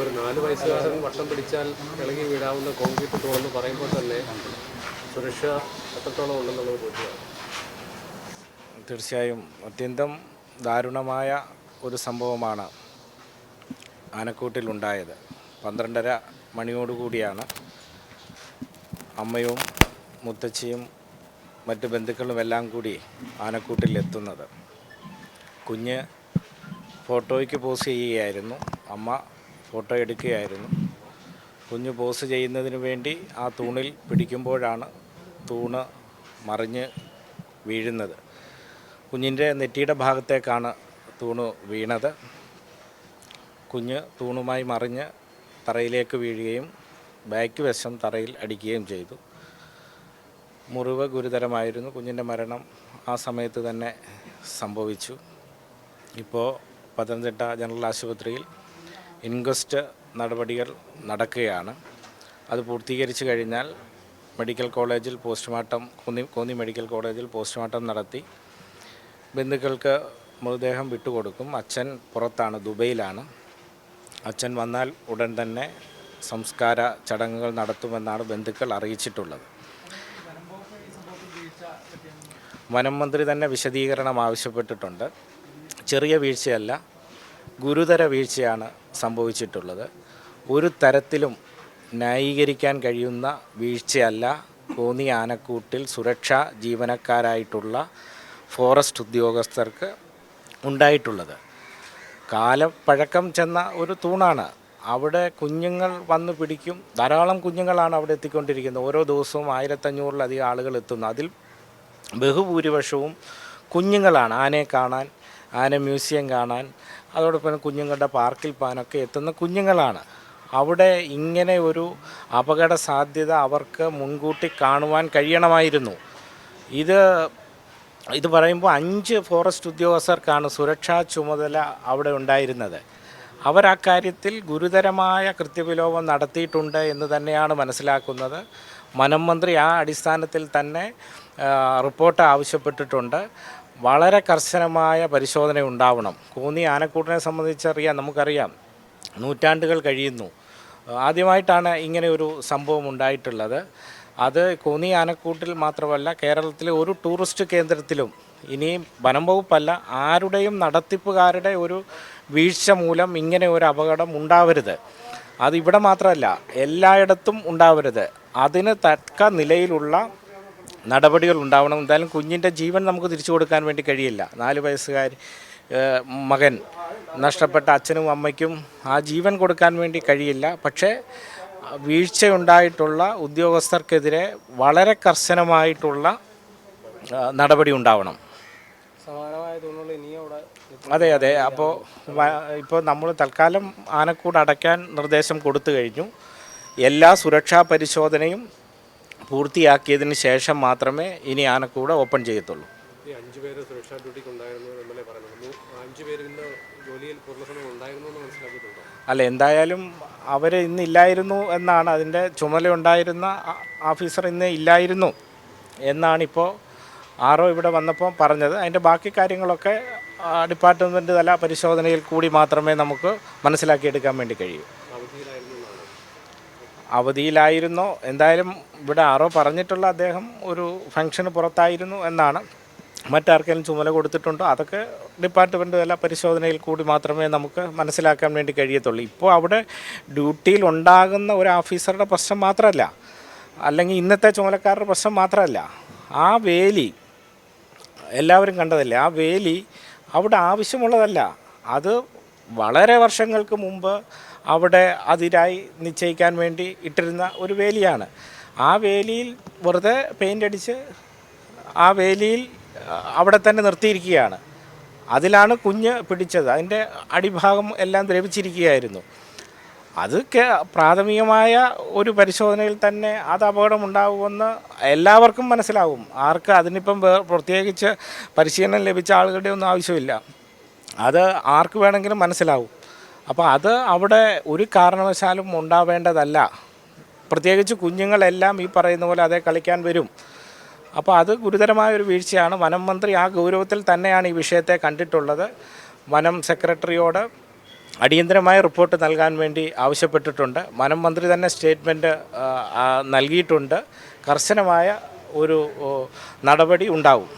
ഒരു നാല് വയസ്സുകാരൻ വട്ടം പിടിച്ചാൽ ഇളകി വീടാവുന്ന കോൺക്രീറ്റ് തോളെന്ന് പറയുമ്പോൾ തന്നെ സുരക്ഷ എത്രത്തോളം ഉണ്ടെന്നുള്ളത് ബോധ്യമാണ് തീർച്ചയായും അത്യന്തം ദാരുണമായ ഒരു സംഭവമാണ് ആനക്കൂട്ടിലുണ്ടായത്. പന്ത്രണ്ടര മണിയോടുകൂടിയാണ് അമ്മയും മുത്തച്ഛിയും മറ്റ് ബന്ധുക്കളും എല്ലാം കൂടി ആനക്കൂട്ടിലെത്തുന്നത് കുഞ്ഞ് ഫോട്ടോയ്ക്ക് പോസ് ചെയ്യുകയായിരുന്നു. അമ്മ ഫോട്ടോ എടുക്കുകയായിരുന്നു. കുഞ്ഞ് പോസ് ചെയ്യുന്നതിന് വേണ്ടി ആ തൂണിൽ പിടിക്കുമ്പോഴാണ് തൂണ് മറിഞ്ഞ് വീഴുന്നത്. കുഞ്ഞിന്റെ നെറ്റിയുടെ ഭാഗത്തേക്കാണ് തൂണ് വീണത്. കുഞ്ഞ് തൂണുമായി മറിഞ്ഞ് തറയിലേക്ക് വീഴുകയും ബാക്ക് വശം തറയിൽ അടിക്കുകയും ചെയ്തു. മുറിവ് ഗുരുതരമായിരുന്നു. കുഞ്ഞിന്റെ മരണം ആ സമയത്ത് തന്നെ സംഭവിച്ചു. ഇപ്പോൾ പത്തനംതിട്ട ജനറൽ ആശുപത്രിയിൽ ഇൻക്വസ്റ്റ് നടപടികൾ നടക്കുകയാണ്. അത് പൂർത്തീകരിച്ചു കഴിഞ്ഞാൽ മെഡിക്കൽ കോളേജിൽ പോസ്റ്റ്മോർട്ടം കോന്നി കോന്നി മെഡിക്കൽ കോളേജിൽ പോസ്റ്റ്മോർട്ടം നടത്തി ബന്ധുക്കൾക്ക് മൃതദേഹം വിട്ടുകൊടുക്കും. അച്ഛൻ പുറത്താണ് ദുബൈയിലാണ്. അച്ഛൻ വന്നാൽ ഉടൻ തന്നെ സംസ്കാര ചടങ്ങുകൾ നടത്തുമെന്നാണ് ബന്ധുക്കൾ അറിയിച്ചിട്ടുള്ളത്. വനം മന്ത്രി തന്നെ വിശദീകരണം ആവശ്യപ്പെട്ടിട്ടുണ്ട്. ചെറിയ വീഴ്ചയല്ല ഗുരുതര വീഴ്ചയാണ് സംഭവിച്ചിട്ടുള്ളത്. ഒരു തരത്തിലും ന്യായീകരിക്കാൻ കഴിയുന്ന വീഴ്ചയല്ല. കോന്നി ആനക്കൂട്ടിൽ സുരക്ഷാ ജീവനക്കാരായിട്ടുള്ള ഫോറസ്റ്റ് ഉദ്യോഗസ്ഥർക്ക് ഉണ്ടായിട്ടുള്ളത്. കാലപ്പഴക്കം ചെന്ന ഒരു തൂണാണ്. അവിടെ കുഞ്ഞുങ്ങൾ വന്ന് പിടിക്കും. ധാരാളം കുഞ്ഞുങ്ങളാണ് അവിടെ എത്തിക്കൊണ്ടിരിക്കുന്നത്. ഓരോ ദിവസവും ആയിരത്തഞ്ഞൂറിലധികം ആളുകൾ എത്തുന്നു. അതിൽ ബഹുഭൂരിപക്ഷവും കുഞ്ഞുങ്ങളാണ്. ആനയെ കാണാൻ ആന മ്യൂസിയം കാണാൻ അതോടൊപ്പം കുഞ്ഞുങ്ങളുടെ പാർക്കിൽ പോകാനൊക്കെ എത്തുന്ന കുഞ്ഞുങ്ങളാണ്. അവിടെ ഇങ്ങനെ ഒരു അപകട സാധ്യത അവർക്ക് മുൻകൂട്ടി കാണുവാൻ കഴിയണമായിരുന്നു. ഇത് ഇത് പറയുമ്പോൾ അഞ്ച് ഫോറസ്റ്റ് ഉദ്യോഗസ്ഥർക്കാണ് സുരക്ഷാ ചുമതല അവിടെ ഉണ്ടായിരുന്നത്. അവർ ആ കാര്യത്തിൽ ഗുരുതരമായ കൃത്യവിലോപം നടത്തിയിട്ടുണ്ട് എന്ന് തന്നെയാണ് മനസ്സിലാക്കുന്നത്. വനം മന്ത്രി ആ അടിസ്ഥാനത്തിൽ തന്നെ റിപ്പോർട്ട് ആവശ്യപ്പെട്ടിട്ടുണ്ട്. വളരെ കർശനമായ പരിശോധന ഉണ്ടാവണം. കൂന്നി ആനക്കൂട്ടിനെ സംബന്ധിച്ചറിയാം നമുക്കറിയാം. നൂറ്റാണ്ടുകൾ കഴിയുന്നു. ആദ്യമായിട്ടാണ് ഇങ്ങനെ ഒരു സംഭവം ഉണ്ടായിട്ടുള്ളത്. അത് കൂന്നി ആനക്കൂട്ടിൽ മാത്രമല്ല കേരളത്തിലെ ഒരു ടൂറിസ്റ്റ് കേന്ദ്രത്തിലും ഇനിയും വനം വകുപ്പല്ല ആരുടെയും നടത്തിപ്പുകാരുടെ ഒരു വീഴ്ച മൂലം ഇങ്ങനെ ഒരു അപകടം ഉണ്ടാവരുത്. അത് ഇവിടെ മാത്രമല്ല എല്ലായിടത്തും ഉണ്ടാവരുത്. അതിന് തക്ക നിലയിലുള്ള നടപടികൾ ഉണ്ടാവണം. എന്തായാലും കുഞ്ഞിന്റെ ജീവൻ നമുക്ക് തിരിച്ചു കൊടുക്കാൻ വേണ്ടി കഴിയില്ല. നാല് വയസ്സുകാർ മകൻ നഷ്ടപ്പെട്ട അച്ഛനും അമ്മയ്ക്കും ആ ജീവൻ കൊടുക്കാൻ വേണ്ടി കഴിയില്ല. പക്ഷേ വീഴ്ചയുണ്ടായിട്ടുള്ള ഉദ്യോഗസ്ഥർക്കെതിരെ വളരെ കർശനമായിട്ടുള്ള നടപടി ഉണ്ടാവണം. അതെ അതെ. അപ്പോൾ ഇപ്പോൾ നമ്മൾ തൽക്കാലം ആനക്കൂട് അടയ്ക്കാൻ നിർദ്ദേശം കൊടുത്തു കഴിഞ്ഞു. എല്ലാ സുരക്ഷാ പരിശോധനയും പൂർത്തിയാക്കിയതിന് ശേഷം മാത്രമേ ഇനി ആനക്കൂടെ ഓപ്പൺ ചെയ്യത്തുള്ളൂ. അല്ല എന്തായാലും അവർ ഇന്ന് ഇല്ലായിരുന്നു എന്നാണ് അതിന്റെ ചുമതലയുണ്ടായിരുന്ന ഉണ്ടായിരുന്ന ഓഫീസർ ഇന്ന് ഇല്ലായിരുന്നു എന്നാണിപ്പോൾ ആറോ ഇവിടെ വന്നപ്പോൾ പറഞ്ഞത്. അതിന്റെ ബാക്കി കാര്യങ്ങളൊക്കെ ഡിപ്പാർട്ട്മെന്റ് തല പരിശോധനയിൽ കൂടി മാത്രമേ നമുക്ക് മനസ്സിലാക്കിയെടുക്കാൻ വേണ്ടി കഴിയൂ. അവധിയിലായിരുന്നോ? എന്തായാലും ഇവിടെ ആരോ പറഞ്ഞിട്ടുള്ള അദ്ദേഹം ഒരു ഫംഗ്ഷന് പുറത്തായിരുന്നു എന്നാണ്. മറ്റാർക്കെങ്കിലും ചുമല കൊടുത്തിട്ടുണ്ടോ? അതൊക്കെ ഡിപ്പാർട്ട്മെന്റ് വല്ല പരിശോധനയിൽ കൂടി മാത്രമേ നമുക്ക് മനസ്സിലാക്കാൻ വേണ്ടി കഴിയത്തുള്ളൂ. ഇപ്പോൾ അവിടെ ഡ്യൂട്ടിയിൽ ഉണ്ടാകുന്ന ഒരു ഓഫീസറുടെ പ്രശ്നം മാത്രമല്ല അല്ലെങ്കിൽ ഇന്നത്തെ ചുമലക്കാരുടെ പ്രശ്നം മാത്രമല്ല ആ വേലി എല്ലാവരും കണ്ടതല്ലേ ആ വേലി അവിടെ ആവശ്യമുള്ളതല്ല. അത് വളരെ വർഷങ്ങൾക്ക് മുമ്പ് അവിടെ അതിരായി നിശ്ചയിക്കാൻ വേണ്ടി ഇട്ടിരുന്ന ഒരു വേലിയാണ്. ആ വേലിയിൽ വെറുതെ പെയിന്റ് അടിച്ച് ആ വേലിയിൽ അവിടെ തന്നെ നിർത്തിയിരിക്കുകയാണ്. അതിലാണ് കുഞ്ഞ് പിടിച്ചത്. അതിന്റെ അടിഭാഗം എല്ലാം ദ്രവിച്ചിരിക്കുകയായിരുന്നു. അത് പ്രാഥമികമായ ഒരു പരിശോധനയിൽ തന്നെ അത് അപകടമുണ്ടാകുമെന്ന് എല്ലാവർക്കും മനസ്സിലാവും. ആർക്ക് അതിനിപ്പം പ്രത്യേകിച്ച് പരിശീലനം ലഭിച്ച ആളുകളുടെ ഒന്നും ആവശ്യമില്ല. അത് ആർക്ക് വേണമെങ്കിലും മനസ്സിലാവും. അപ്പോൾ അത് അവിടെ ഒരു കാരണവശാലും ഉണ്ടാവേണ്ടതല്ല. പ്രത്യേകിച്ച് കുഞ്ഞുങ്ങളെല്ലാം ഈ പറയുന്ന പോലെ അതേ കളിക്കാൻ വരും. അപ്പോൾ അത് ഗുരുതരമായ ഒരു വീഴ്ചയാണ്. വനം മന്ത്രി ആ ഗൗരവത്തിൽ തന്നെയാണ് ഈ വിഷയത്തെ കണ്ടിട്ടുള്ളത്. വനം സെക്രട്ടറിയോട് അടിയന്തരമായ റിപ്പോർട്ട് നൽകാൻ വേണ്ടി ആവശ്യപ്പെട്ടിട്ടുണ്ട്. വനം മന്ത്രി തന്നെ സ്റ്റേറ്റ്മെന്റ് നൽകിയിട്ടുണ്ട്. കർശനമായ ഒരു നടപടി ഉണ്ടാവും.